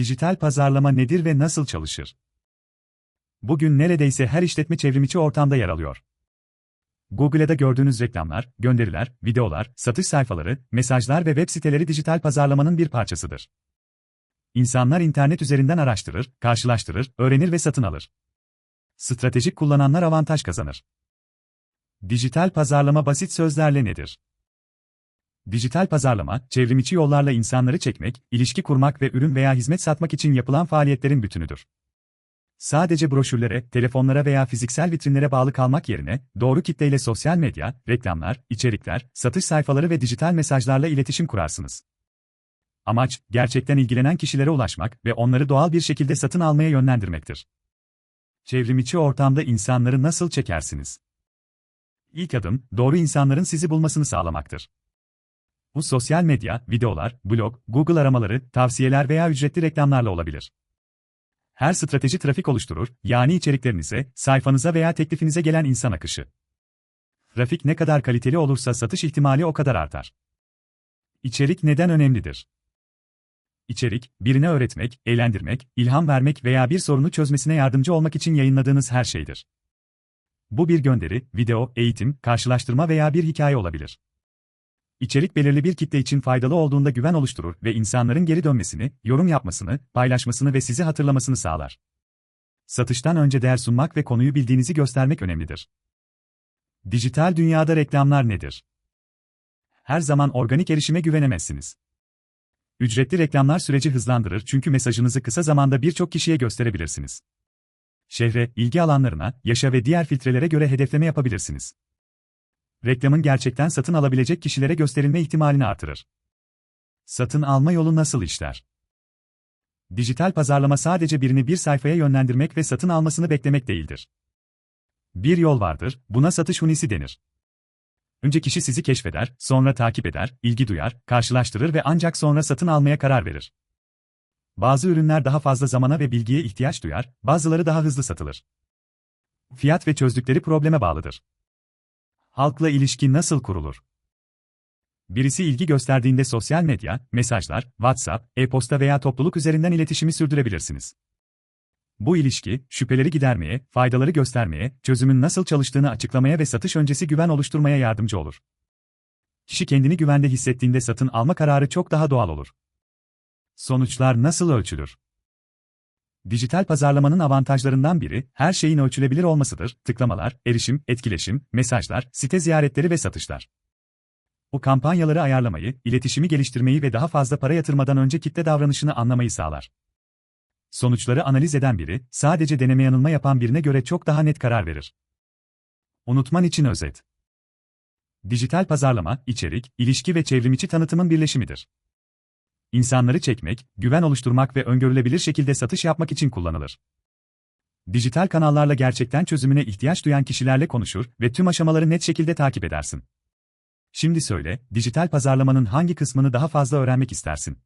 Dijital pazarlama nedir ve nasıl çalışır? Bugün neredeyse her işletme çevrimiçi ortamda yer alıyor. Google'da gördüğünüz reklamlar, gönderiler, videolar, satış sayfaları, mesajlar ve web siteleri dijital pazarlamanın bir parçasıdır. İnsanlar internet üzerinden araştırır, karşılaştırır, öğrenir ve satın alır. Stratejik kullananlar avantaj kazanır. Dijital pazarlama basit sözlerle nedir? Dijital pazarlama, çevrimiçi yollarla insanları çekmek, ilişki kurmak ve ürün veya hizmet satmak için yapılan faaliyetlerin bütünüdür. Sadece broşürlere, telefonlara veya fiziksel vitrinlere bağlı kalmak yerine, doğru kitleyle sosyal medya, reklamlar, içerikler, satış sayfaları ve dijital mesajlarla iletişim kurarsınız. Amaç, gerçekten ilgilenen kişilere ulaşmak ve onları doğal bir şekilde satın almaya yönlendirmektir. Çevrimiçi ortamda insanları nasıl çekersiniz? İlk adım, doğru insanların sizi bulmasını sağlamaktır. Bu sosyal medya, videolar, blog, Google aramaları, tavsiyeler veya ücretli reklamlarla olabilir. Her strateji trafik oluşturur, yani içeriklerinize, sayfanıza veya teklifinize gelen insan akışı. Trafik ne kadar kaliteli olursa satış ihtimali o kadar artar. İçerik neden önemlidir? İçerik, birine öğretmek, eğlendirmek, ilham vermek veya bir sorunu çözmesine yardımcı olmak için yayınladığınız her şeydir. Bu bir gönderi, video, eğitim, karşılaştırma veya bir hikaye olabilir. İçerik belirli bir kitle için faydalı olduğunda güven oluşturur ve insanların geri dönmesini, yorum yapmasını, paylaşmasını ve sizi hatırlamasını sağlar. Satıştan önce değer sunmak ve konuyu bildiğinizi göstermek önemlidir. Dijital dünyada reklamlar nedir? Her zaman organik erişime güvenemezsiniz. Ücretli reklamlar süreci hızlandırır çünkü mesajınızı kısa zamanda birçok kişiye gösterebilirsiniz. Şehre, ilgi alanlarına, yaşa ve diğer filtrelere göre hedefleme yapabilirsiniz reklamın gerçekten satın alabilecek kişilere gösterilme ihtimalini artırır. Satın alma yolu nasıl işler? Dijital pazarlama sadece birini bir sayfaya yönlendirmek ve satın almasını beklemek değildir. Bir yol vardır, buna satış hunisi denir. Önce kişi sizi keşfeder, sonra takip eder, ilgi duyar, karşılaştırır ve ancak sonra satın almaya karar verir. Bazı ürünler daha fazla zamana ve bilgiye ihtiyaç duyar, bazıları daha hızlı satılır. Fiyat ve çözdükleri probleme bağlıdır. Halkla ilişki nasıl kurulur? Birisi ilgi gösterdiğinde sosyal medya, mesajlar, WhatsApp, e-posta veya topluluk üzerinden iletişimi sürdürebilirsiniz. Bu ilişki, şüpheleri gidermeye, faydaları göstermeye, çözümün nasıl çalıştığını açıklamaya ve satış öncesi güven oluşturmaya yardımcı olur. Kişi kendini güvende hissettiğinde satın alma kararı çok daha doğal olur. Sonuçlar nasıl ölçülür? Dijital pazarlamanın avantajlarından biri, her şeyin ölçülebilir olmasıdır, tıklamalar, erişim, etkileşim, mesajlar, site ziyaretleri ve satışlar. Bu kampanyaları ayarlamayı, iletişimi geliştirmeyi ve daha fazla para yatırmadan önce kitle davranışını anlamayı sağlar. Sonuçları analiz eden biri, sadece deneme yanılma yapan birine göre çok daha net karar verir. Unutman için özet. Dijital pazarlama, içerik, ilişki ve çevrimiçi tanıtımın birleşimidir insanları çekmek, güven oluşturmak ve öngörülebilir şekilde satış yapmak için kullanılır. Dijital kanallarla gerçekten çözümüne ihtiyaç duyan kişilerle konuşur ve tüm aşamaları net şekilde takip edersin. Şimdi söyle, dijital pazarlamanın hangi kısmını daha fazla öğrenmek istersin?